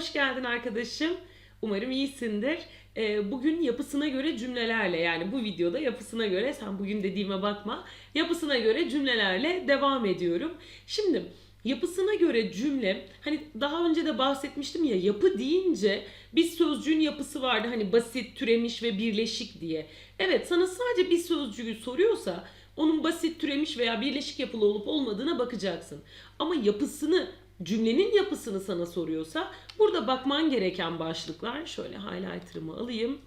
hoş geldin arkadaşım. Umarım iyisindir. Ee, bugün yapısına göre cümlelerle yani bu videoda yapısına göre sen bugün dediğime bakma. Yapısına göre cümlelerle devam ediyorum. Şimdi yapısına göre cümle hani daha önce de bahsetmiştim ya yapı deyince bir sözcüğün yapısı vardı hani basit, türemiş ve birleşik diye. Evet sana sadece bir sözcüğü soruyorsa onun basit, türemiş veya birleşik yapılı olup olmadığına bakacaksın. Ama yapısını cümlenin yapısını sana soruyorsa burada bakman gereken başlıklar şöyle highlighter'ımı alayım.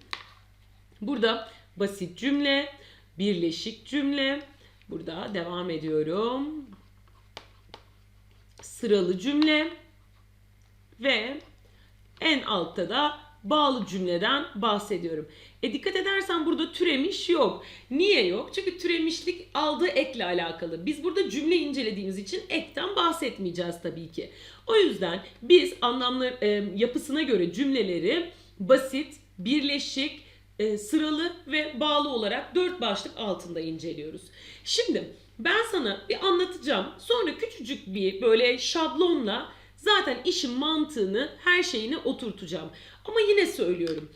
Burada basit cümle, birleşik cümle. Burada devam ediyorum. Sıralı cümle ve en altta da bağlı cümleden bahsediyorum. E dikkat edersen burada türemiş yok. Niye yok? Çünkü türemişlik aldığı ekle alakalı. Biz burada cümle incelediğimiz için ekten bahsetmeyeceğiz tabii ki. O yüzden biz anlamlar e, yapısına göre cümleleri basit, birleşik, e, sıralı ve bağlı olarak dört başlık altında inceliyoruz. Şimdi ben sana bir anlatacağım. Sonra küçücük bir böyle şablonla zaten işin mantığını, her şeyini oturtacağım. Ama yine söylüyorum.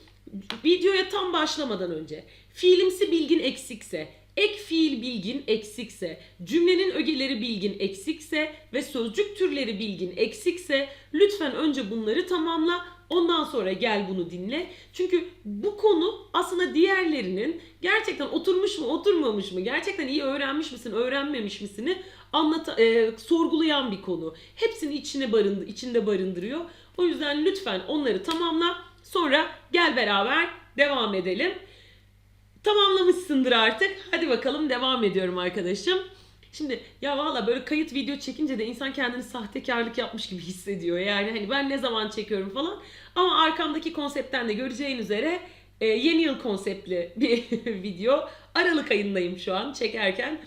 Videoya tam başlamadan önce fiilimsi bilgin eksikse, ek fiil bilgin eksikse, cümlenin ögeleri bilgin eksikse ve sözcük türleri bilgin eksikse lütfen önce bunları tamamla. Ondan sonra gel bunu dinle. Çünkü bu konu aslında diğerlerinin gerçekten oturmuş mu, oturmamış mı, gerçekten iyi öğrenmiş misin, öğrenmemiş misini anlat e, sorgulayan bir konu. Hepsini içine barındı, içinde barındırıyor. O yüzden lütfen onları tamamla. Sonra gel beraber devam edelim. Tamamlamışsındır artık. Hadi bakalım devam ediyorum arkadaşım. Şimdi ya valla böyle kayıt video çekince de insan kendini sahtekarlık yapmış gibi hissediyor. Yani hani ben ne zaman çekiyorum falan. Ama arkamdaki konseptten de göreceğin üzere e, yeni yıl konseptli bir video. Aralık ayındayım şu an çekerken.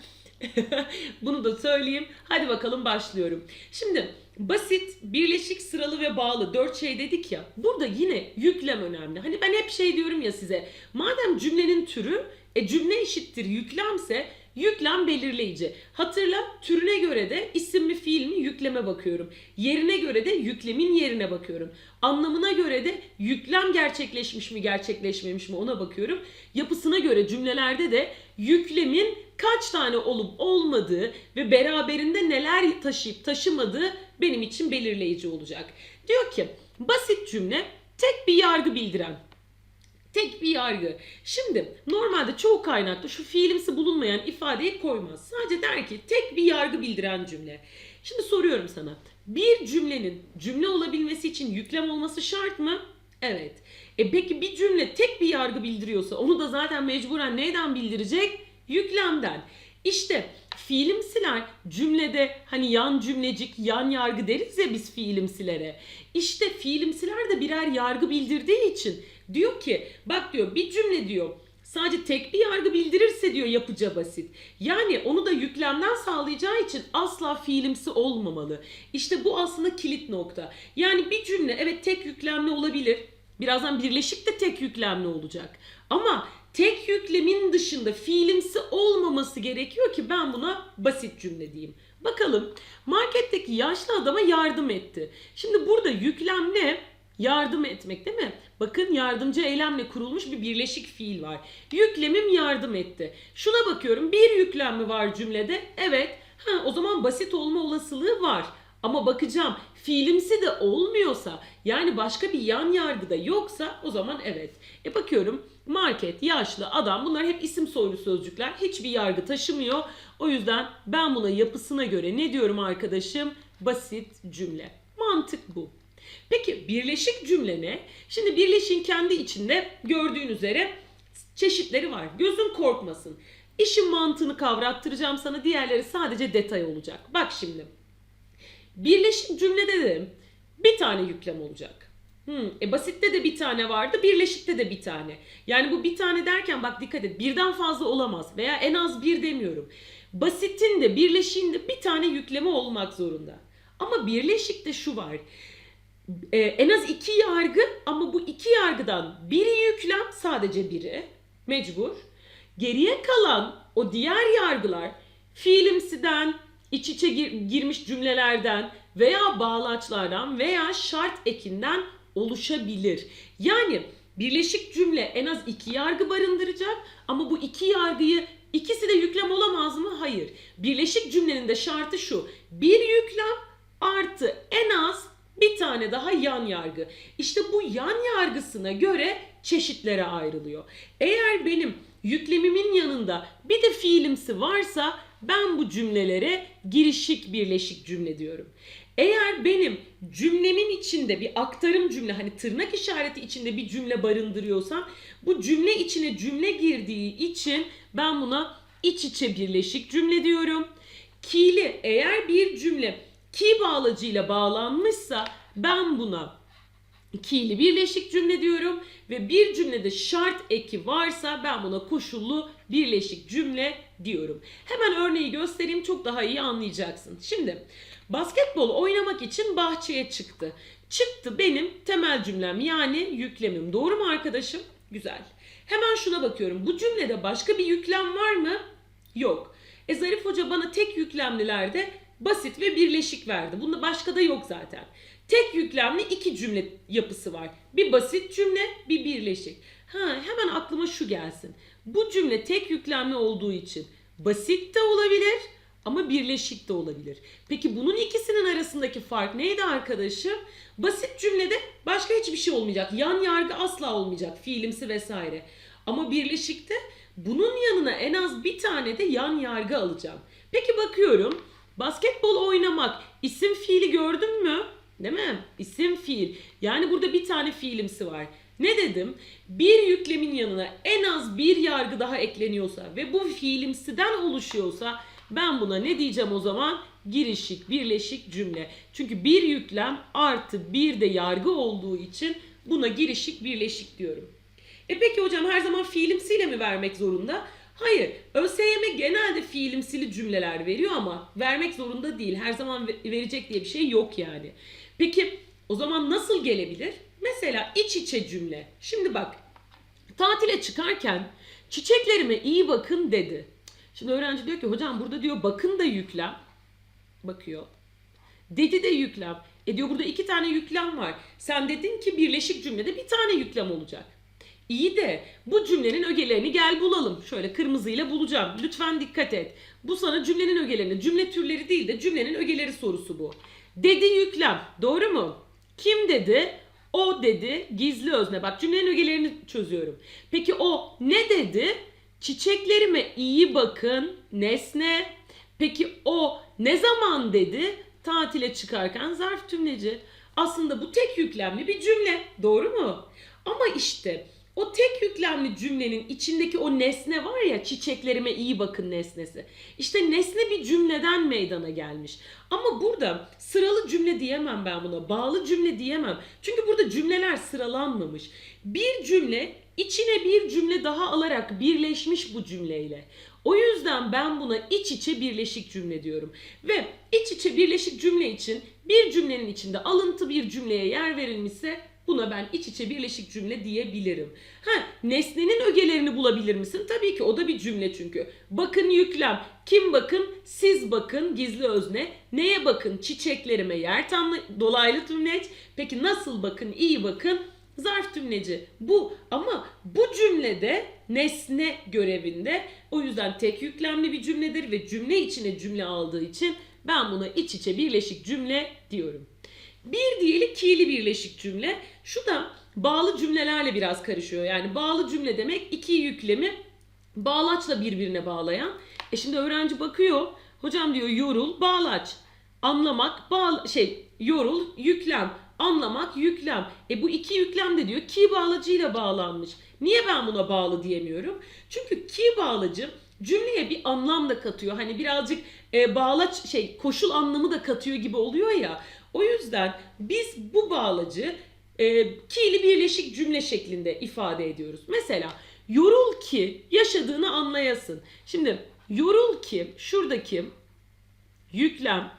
Bunu da söyleyeyim. Hadi bakalım başlıyorum. Şimdi basit, birleşik, sıralı ve bağlı dört şey dedik ya. Burada yine yüklem önemli. Hani ben hep şey diyorum ya size. Madem cümlenin türü e, cümle eşittir yüklemse yüklem belirleyici. Hatırla türüne göre de isim mi fiil mi yükleme bakıyorum. Yerine göre de yüklemin yerine bakıyorum. Anlamına göre de yüklem gerçekleşmiş mi gerçekleşmemiş mi ona bakıyorum. Yapısına göre cümlelerde de yüklemin kaç tane olup olmadığı ve beraberinde neler taşıyıp taşımadığı benim için belirleyici olacak. Diyor ki basit cümle tek bir yargı bildiren. Tek bir yargı. Şimdi normalde çoğu kaynakta şu fiilimsi bulunmayan ifadeyi koymaz. Sadece der ki tek bir yargı bildiren cümle. Şimdi soruyorum sana. Bir cümlenin cümle olabilmesi için yüklem olması şart mı? Evet. E peki bir cümle tek bir yargı bildiriyorsa onu da zaten mecburen neyden bildirecek? Yüklemden. İşte fiilimsiler cümlede hani yan cümlecik, yan yargı deriz ya biz fiilimsilere. İşte fiilimsiler de birer yargı bildirdiği için diyor ki bak diyor bir cümle diyor sadece tek bir yargı bildirirse diyor yapıca basit. Yani onu da yüklemden sağlayacağı için asla fiilimsi olmamalı. İşte bu aslında kilit nokta. Yani bir cümle evet tek yüklemli olabilir. Birazdan birleşik de tek yüklemli olacak. Ama tek yüklemin dışında fiilimsi olmaması gerekiyor ki ben buna basit cümle diyeyim. Bakalım marketteki yaşlı adama yardım etti. Şimdi burada yüklem ne? Yardım etmek değil mi? Bakın yardımcı eylemle kurulmuş bir birleşik fiil var. Yüklemim yardım etti. Şuna bakıyorum bir yüklem mi var cümlede? Evet. Ha, o zaman basit olma olasılığı var. Ama bakacağım fiilimsi de olmuyorsa yani başka bir yan yargıda yoksa o zaman evet. E bakıyorum market, yaşlı, adam bunlar hep isim soylu sözcükler. Hiçbir yargı taşımıyor. O yüzden ben buna yapısına göre ne diyorum arkadaşım? Basit cümle. Mantık bu. Peki birleşik cümle ne? Şimdi birleşin kendi içinde gördüğün üzere çeşitleri var. Gözün korkmasın. İşin mantığını kavrattıracağım sana. Diğerleri sadece detay olacak. Bak şimdi. Birleşik cümlede de bir tane yüklem olacak. Hmm, e basitte de bir tane vardı, birleşikte de bir tane. Yani bu bir tane derken bak dikkat et birden fazla olamaz veya en az bir demiyorum. Basitin de birleşiğin de bir tane yükleme olmak zorunda. Ama birleşikte şu var. Ee, en az iki yargı ama bu iki yargıdan biri yüklem sadece biri mecbur. Geriye kalan o diğer yargılar fiilimsiden, iç içe gir- girmiş cümlelerden veya bağlaçlardan veya şart ekinden oluşabilir. Yani birleşik cümle en az iki yargı barındıracak ama bu iki yargıyı ikisi de yüklem olamaz mı? Hayır. Birleşik cümlenin de şartı şu. Bir yüklem artı en az bir tane daha yan yargı. İşte bu yan yargısına göre çeşitlere ayrılıyor. Eğer benim yüklemimin yanında bir de fiilimsi varsa ben bu cümlelere girişik birleşik cümle diyorum. Eğer benim cümlemin içinde bir aktarım cümle hani tırnak işareti içinde bir cümle barındırıyorsam bu cümle içine cümle girdiği için ben buna iç içe birleşik cümle diyorum. Ki'li eğer bir cümle ki bağlacıyla bağlanmışsa ben buna ki'li birleşik cümle diyorum ve bir cümlede şart eki varsa ben buna koşullu birleşik cümle diyorum. Hemen örneği göstereyim çok daha iyi anlayacaksın. Şimdi basketbol oynamak için bahçeye çıktı. Çıktı benim temel cümlem yani yüklemim. Doğru mu arkadaşım? Güzel. Hemen şuna bakıyorum. Bu cümlede başka bir yüklem var mı? Yok. E Zarif Hoca bana tek yüklemlilerde basit ve birleşik verdi. Bunda başka da yok zaten. Tek yüklemli iki cümle yapısı var. Bir basit cümle, bir birleşik. Ha, hemen aklıma şu gelsin. Bu cümle tek yüklemli olduğu için basit de olabilir ama birleşik de olabilir. Peki bunun ikisinin arasındaki fark neydi arkadaşım? Basit cümlede başka hiçbir şey olmayacak. Yan yargı asla olmayacak. Fiilimsi vesaire. Ama birleşikte bunun yanına en az bir tane de yan yargı alacağım. Peki bakıyorum. Basketbol oynamak isim fiili gördün mü? Değil mi? İsim fiil. Yani burada bir tane fiilimsi var. Ne dedim? Bir yüklemin yanına en az bir yargı daha ekleniyorsa ve bu fiilimsiden oluşuyorsa ben buna ne diyeceğim o zaman? Girişik, birleşik cümle. Çünkü bir yüklem artı bir de yargı olduğu için buna girişik, birleşik diyorum. E peki hocam her zaman fiilimsiyle mi vermek zorunda? Hayır. ÖSYM genelde fiilimsili cümleler veriyor ama vermek zorunda değil. Her zaman ve- verecek diye bir şey yok yani. Peki o zaman nasıl gelebilir? Mesela iç içe cümle. Şimdi bak tatile çıkarken çiçeklerime iyi bakın dedi. Şimdi öğrenci diyor ki hocam burada diyor bakın da yüklem. Bakıyor. Dedi de yüklem. E diyor burada iki tane yüklem var. Sen dedin ki birleşik cümlede bir tane yüklem olacak. İyi de bu cümlenin ögelerini gel bulalım. Şöyle kırmızıyla bulacağım. Lütfen dikkat et. Bu sana cümlenin ögelerini, cümle türleri değil de cümlenin ögeleri sorusu bu. Dedi yüklem. Doğru mu? Kim dedi? O dedi. Gizli özne. Bak cümlenin ögelerini çözüyorum. Peki o ne dedi? Çiçeklerime iyi bakın. Nesne. Peki o ne zaman dedi? Tatile çıkarken zarf tümleci. Aslında bu tek yüklemli bir cümle. Doğru mu? Ama işte o tek yüklemli cümlenin içindeki o nesne var ya çiçeklerime iyi bakın nesnesi. İşte nesne bir cümleden meydana gelmiş. Ama burada sıralı cümle diyemem ben buna. Bağlı cümle diyemem. Çünkü burada cümleler sıralanmamış. Bir cümle içine bir cümle daha alarak birleşmiş bu cümleyle. O yüzden ben buna iç içe birleşik cümle diyorum. Ve iç içe birleşik cümle için bir cümlenin içinde alıntı bir cümleye yer verilmişse buna ben iç içe birleşik cümle diyebilirim. Ha, nesnenin ögelerini bulabilir misin? Tabii ki o da bir cümle çünkü. Bakın yüklem. Kim bakın? Siz bakın gizli özne. Neye bakın? Çiçeklerime yer tamlı dolaylı tümleç. Peki nasıl bakın? İyi bakın. Zarf tümleci. Bu ama bu cümlede nesne görevinde. O yüzden tek yüklemli bir cümledir ve cümle içine cümle aldığı için ben buna iç içe birleşik cümle diyorum. Bir diğeri ki'li birleşik cümle. Şu da bağlı cümlelerle biraz karışıyor. Yani bağlı cümle demek iki yüklemi bağlaçla birbirine bağlayan. E şimdi öğrenci bakıyor. Hocam diyor yorul, bağlaç. Anlamak, bağ şey yorul, yüklem. Anlamak, yüklem. E bu iki yüklem de diyor ki bağlacıyla bağlanmış. Niye ben buna bağlı diyemiyorum? Çünkü ki bağlacı cümleye bir anlam da katıyor. Hani birazcık e, bağlaç şey koşul anlamı da katıyor gibi oluyor ya. O yüzden biz bu bağlacı e, ki'li birleşik cümle şeklinde ifade ediyoruz. Mesela yorul ki yaşadığını anlayasın. Şimdi yorul ki şuradaki yüklem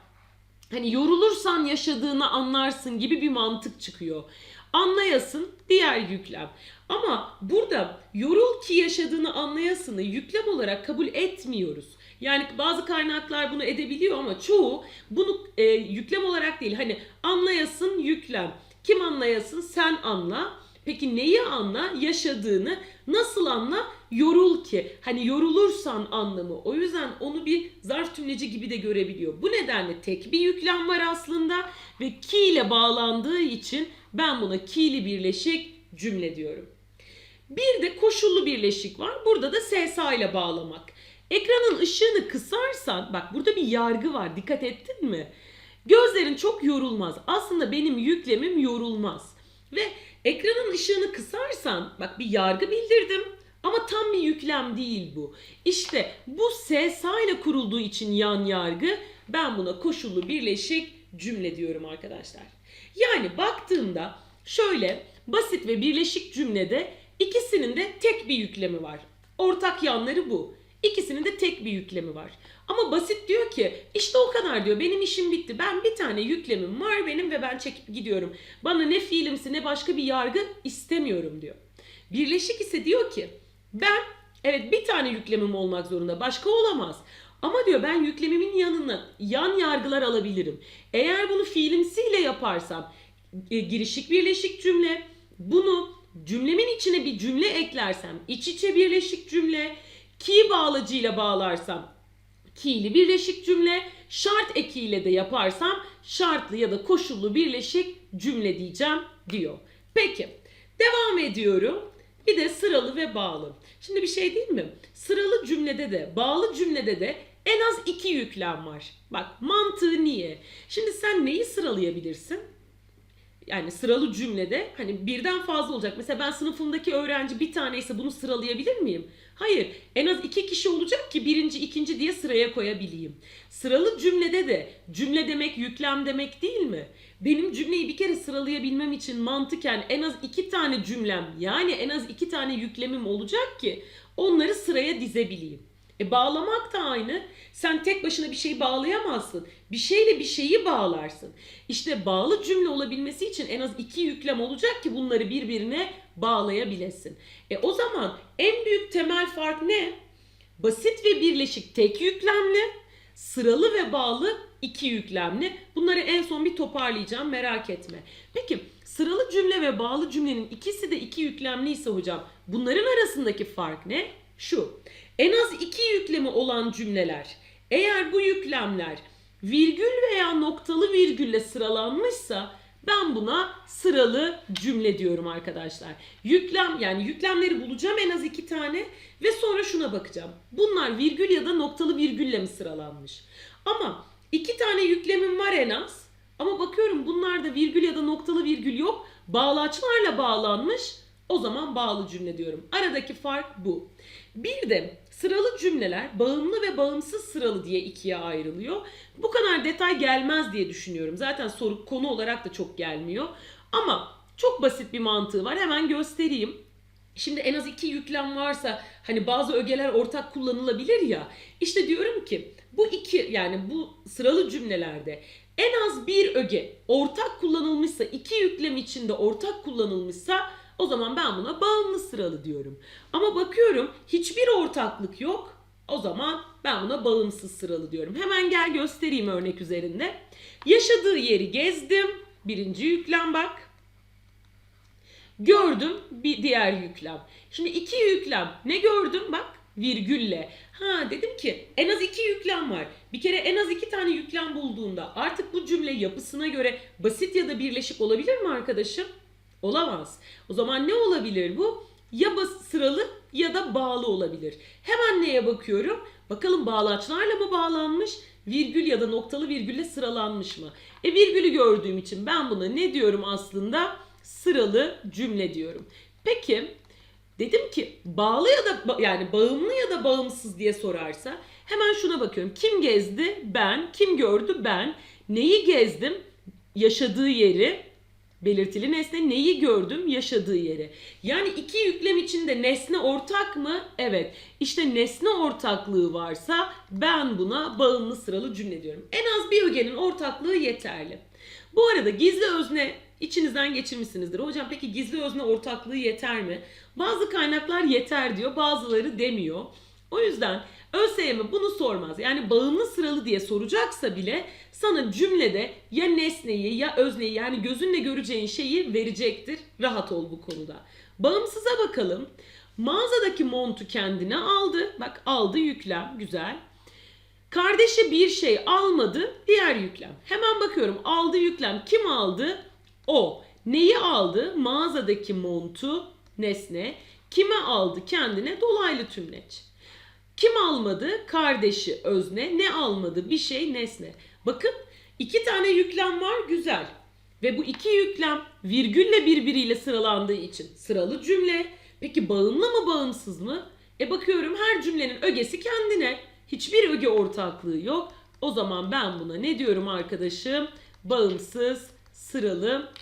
hani yorulursan yaşadığını anlarsın gibi bir mantık çıkıyor. Anlayasın diğer yüklem. Ama burada yorul ki yaşadığını anlayasını yüklem olarak kabul etmiyoruz. Yani bazı kaynaklar bunu edebiliyor ama çoğu bunu e, yüklem olarak değil. Hani anlayasın yüklem Kim anlayasın sen anla. Peki neyi anla? Yaşadığını. Nasıl anla? Yorul ki. Hani yorulursan anlamı. O yüzden onu bir zarf tümleci gibi de görebiliyor. Bu nedenle tek bir yüklem var aslında ve ki ile bağlandığı için ben buna ki'li birleşik cümle diyorum. Bir de koşullu birleşik var. Burada da SSA ile bağlamak. Ekranın ışığını kısarsan, bak burada bir yargı var. Dikkat ettin mi? Gözlerin çok yorulmaz. Aslında benim yüklemim yorulmaz. Ve ekranın ışığını kısarsan, bak bir yargı bildirdim. Ama tam bir yüklem değil bu. İşte bu SSA ile kurulduğu için yan yargı ben buna koşullu birleşik cümle diyorum arkadaşlar. Yani baktığımda şöyle basit ve birleşik cümlede ikisinin de tek bir yüklemi var. Ortak yanları bu. İkisinin de tek bir yüklemi var. Ama basit diyor ki işte o kadar diyor benim işim bitti. Ben bir tane yüklemim var benim ve ben çekip gidiyorum. Bana ne fiilimsi ne başka bir yargı istemiyorum diyor. Birleşik ise diyor ki ben evet bir tane yüklemim olmak zorunda başka olamaz. Ama diyor ben yüklemimin yanına yan yargılar alabilirim. Eğer bunu fiilimsiyle yaparsam e, girişik birleşik cümle bunu cümlemin içine bir cümle eklersem iç içe birleşik cümle ki bağlacıyla bağlarsam ki'li birleşik cümle şart ekiyle de yaparsam şartlı ya da koşullu birleşik cümle diyeceğim diyor. Peki devam ediyorum. Bir de sıralı ve bağlı. Şimdi bir şey değil mi? Sıralı cümlede de bağlı cümlede de en az iki yüklem var. Bak mantığı niye? Şimdi sen neyi sıralayabilirsin? Yani sıralı cümlede hani birden fazla olacak. Mesela ben sınıfımdaki öğrenci bir tane ise bunu sıralayabilir miyim? Hayır. En az iki kişi olacak ki birinci, ikinci diye sıraya koyabileyim. Sıralı cümlede de cümle demek yüklem demek değil mi? Benim cümleyi bir kere sıralayabilmem için mantıken en az iki tane cümlem yani en az iki tane yüklemim olacak ki onları sıraya dizebileyim. E bağlamak da aynı. Sen tek başına bir şeyi bağlayamazsın. Bir şeyle bir şeyi bağlarsın. İşte bağlı cümle olabilmesi için en az iki yüklem olacak ki bunları birbirine bağlayabilesin. E o zaman en büyük temel fark ne? Basit ve birleşik tek yüklemli, sıralı ve bağlı iki yüklemli. Bunları en son bir toparlayacağım merak etme. Peki sıralı cümle ve bağlı cümlenin ikisi de iki yüklemliyse hocam bunların arasındaki fark ne? Şu. En az iki yüklemi olan cümleler eğer bu yüklemler virgül veya noktalı virgülle sıralanmışsa ben buna sıralı cümle diyorum arkadaşlar. Yüklem yani yüklemleri bulacağım en az iki tane ve sonra şuna bakacağım. Bunlar virgül ya da noktalı virgülle mi sıralanmış? Ama iki tane yüklemim var en az. Ama bakıyorum bunlarda virgül ya da noktalı virgül yok. Bağlaçlarla bağlanmış. O zaman bağlı cümle diyorum. Aradaki fark bu. Bir de sıralı cümleler bağımlı ve bağımsız sıralı diye ikiye ayrılıyor. Bu kadar detay gelmez diye düşünüyorum. Zaten soru konu olarak da çok gelmiyor. Ama çok basit bir mantığı var. Hemen göstereyim. Şimdi en az iki yüklem varsa hani bazı ögeler ortak kullanılabilir ya. İşte diyorum ki bu iki yani bu sıralı cümlelerde en az bir öge ortak kullanılmışsa iki yüklem içinde ortak kullanılmışsa o zaman ben buna bağımlı sıralı diyorum. Ama bakıyorum hiçbir ortaklık yok. O zaman ben buna bağımsız sıralı diyorum. Hemen gel göstereyim örnek üzerinde. Yaşadığı yeri gezdim. Birinci yüklem bak. Gördüm bir diğer yüklem. Şimdi iki yüklem. Ne gördüm bak virgülle. Ha dedim ki en az iki yüklem var. Bir kere en az iki tane yüklem bulduğunda artık bu cümle yapısına göre basit ya da birleşik olabilir mi arkadaşım? Olamaz. O zaman ne olabilir bu? Ya sıralı ya da bağlı olabilir. Hemen neye bakıyorum? Bakalım bağlaçlarla mı bağlanmış? Virgül ya da noktalı virgülle sıralanmış mı? E virgülü gördüğüm için ben buna ne diyorum aslında? Sıralı cümle diyorum. Peki dedim ki bağlı ya da yani bağımlı ya da bağımsız diye sorarsa hemen şuna bakıyorum. Kim gezdi? Ben. Kim gördü? Ben. Neyi gezdim? Yaşadığı yeri belirtili nesne neyi gördüm? Yaşadığı yeri. Yani iki yüklem içinde nesne ortak mı? Evet. İşte nesne ortaklığı varsa ben buna bağımlı sıralı cümle diyorum. En az bir ögenin ortaklığı yeterli. Bu arada gizli özne içinizden geçirmişsinizdir. Hocam peki gizli özne ortaklığı yeter mi? Bazı kaynaklar yeter diyor, bazıları demiyor. O yüzden ÖSYM bunu sormaz. Yani bağımlı sıralı diye soracaksa bile sana cümlede ya nesneyi ya özneyi yani gözünle göreceğin şeyi verecektir. Rahat ol bu konuda. Bağımsıza bakalım. Mağazadaki montu kendine aldı. Bak aldı yüklem. Güzel. Kardeşi bir şey almadı. Diğer yüklem. Hemen bakıyorum. Aldı yüklem. Kim aldı? O. Neyi aldı? Mağazadaki montu nesne. Kime aldı? Kendine dolaylı tümleç. Kim almadı? Kardeşi özne. Ne almadı? Bir şey nesne. Bakın iki tane yüklem var. Güzel. Ve bu iki yüklem virgülle birbiriyle sıralandığı için sıralı cümle. Peki bağımlı mı bağımsız mı? E bakıyorum her cümlenin ögesi kendine. Hiçbir öge ortaklığı yok. O zaman ben buna ne diyorum arkadaşım? Bağımsız, sıralı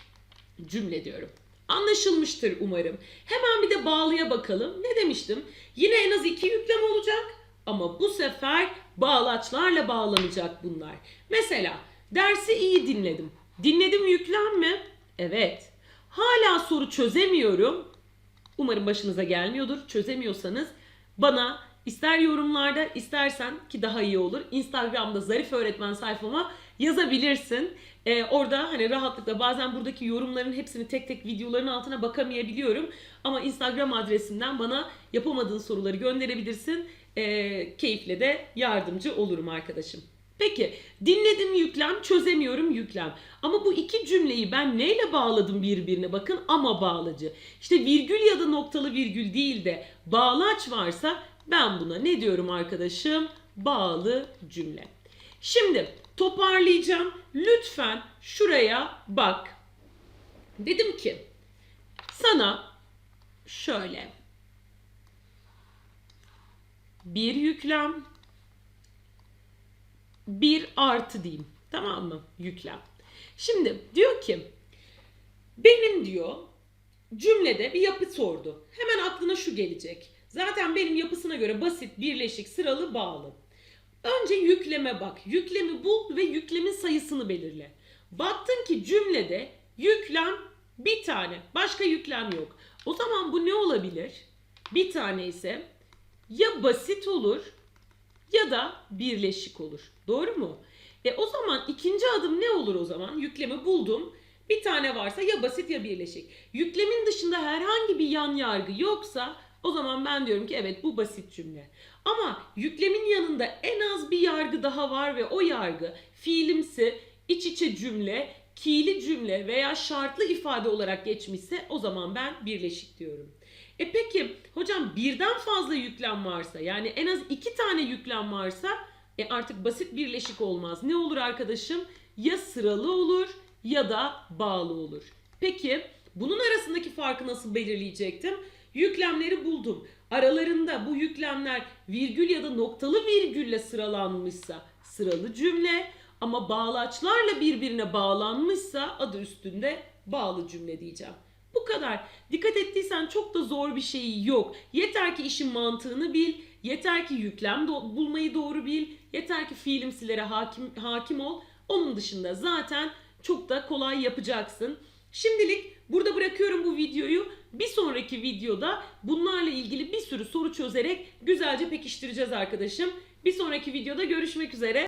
cümle diyorum. Anlaşılmıştır umarım. Hemen bir de bağlıya bakalım. Ne demiştim? Yine en az iki yüklem olacak ama bu sefer bağlaçlarla bağlanacak bunlar. Mesela dersi iyi dinledim. Dinledim yüklem mi? Evet. Hala soru çözemiyorum. Umarım başınıza gelmiyordur. Çözemiyorsanız bana ister yorumlarda istersen ki daha iyi olur. Instagram'da Zarif Öğretmen sayfama yazabilirsin. Ee, orada hani rahatlıkla bazen buradaki yorumların hepsini tek tek videoların altına bakamayabiliyorum. Ama Instagram adresimden bana yapamadığın soruları gönderebilirsin. Ee, keyifle de yardımcı olurum arkadaşım. Peki dinledim yüklem çözemiyorum yüklem. Ama bu iki cümleyi ben neyle bağladım birbirine bakın ama bağlacı. İşte virgül ya da noktalı virgül değil de bağlaç varsa ben buna ne diyorum arkadaşım? Bağlı cümle. Şimdi toparlayacağım. Lütfen şuraya bak. Dedim ki sana şöyle bir yüklem bir artı diyeyim. Tamam mı? Yüklem. Şimdi diyor ki benim diyor cümlede bir yapı sordu. Hemen aklına şu gelecek. Zaten benim yapısına göre basit, birleşik, sıralı, bağlı. Önce yükleme bak. Yüklemi bul ve yüklemin sayısını belirle. Baktın ki cümlede yüklem bir tane. Başka yüklem yok. O zaman bu ne olabilir? Bir tane ise ya basit olur ya da birleşik olur. Doğru mu? E o zaman ikinci adım ne olur o zaman? Yüklemi buldum. Bir tane varsa ya basit ya birleşik. Yüklemin dışında herhangi bir yan yargı yoksa o zaman ben diyorum ki evet bu basit cümle. Ama yüklemin yanında en az bir yargı daha var ve o yargı fiilimsi, iç içe cümle, kiili cümle veya şartlı ifade olarak geçmişse o zaman ben birleşik diyorum. E peki hocam birden fazla yüklem varsa yani en az iki tane yüklem varsa e artık basit birleşik olmaz. Ne olur arkadaşım? Ya sıralı olur ya da bağlı olur. Peki bunun arasındaki farkı nasıl belirleyecektim? Yüklemleri buldum. Aralarında bu yüklemler virgül ya da noktalı virgülle sıralanmışsa sıralı cümle ama bağlaçlarla birbirine bağlanmışsa adı üstünde bağlı cümle diyeceğim. Bu kadar. Dikkat ettiysen çok da zor bir şey yok. Yeter ki işin mantığını bil, yeter ki yüklem do- bulmayı doğru bil, yeter ki fiilimsilere hakim hakim ol. Onun dışında zaten çok da kolay yapacaksın. Şimdilik burada bırakıyorum bu videoyu. Bir sonraki videoda bunlarla ilgili bir sürü soru çözerek güzelce pekiştireceğiz arkadaşım. Bir sonraki videoda görüşmek üzere.